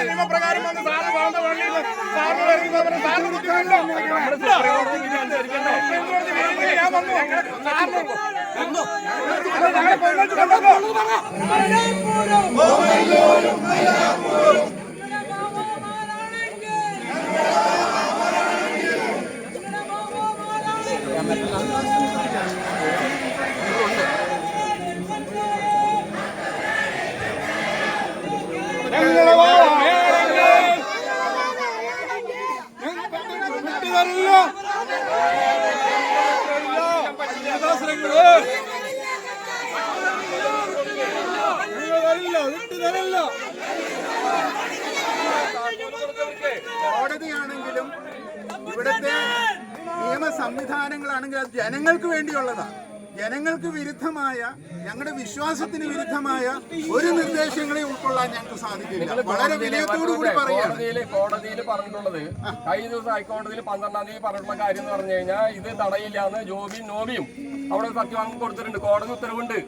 നിയമപ്രകാരം വന്ന് സാറ് പോകുന്ന വഴിയിൽ സാറിനോട് ഇറങ്ങി പോകാൻ സാറിന് ബുദ്ധിമുട്ടുണ്ടോ? സുപ്രീം കോടതി വിധിയിൽ ഞാൻ വന്നു. സാറിന് അല്ല, ഞങ്ങളെ കോടതിയാണെങ്കിലും ഇവിടുത്തെ നിയമ സംവിധാനങ്ങളാണെങ്കിലും അത് ജനങ്ങൾക്ക് വേണ്ടിയുള്ളതാണ്. ജനങ്ങൾക്ക് വിരുദ്ധമായ ഞങ്ങളുടെ വിശ്വാസത്തിന് വിരുദ്ധമായ ഒരു നിർദ്ദേശങ്ങളെ ഉൾക്കൊള്ളാൻ ഞങ്ങൾക്ക് സാധിക്കില്ല. വളരെ വിനയത്തോടു കൂടി പറയുകയാണ്. കോടതിയിൽ പറഞ്ഞിട്ടുള്ളത് കഴിഞ്ഞ ദിവസം ഹൈക്കോടതിയിൽ പന്ത്രണ്ടാം തീയതി പറഞ്ഞിട്ടുള്ള കാര്യം എന്ന് പറഞ്ഞു കഴിഞ്ഞാൽ ഇത് തടയില്ല എന്ന് ജോബിയും നോബിയും അവിടെ സത്യവാങ്കം കൊടുത്തിട്ടുണ്ട്. കോടതി ഉത്തരവുണ്ട്.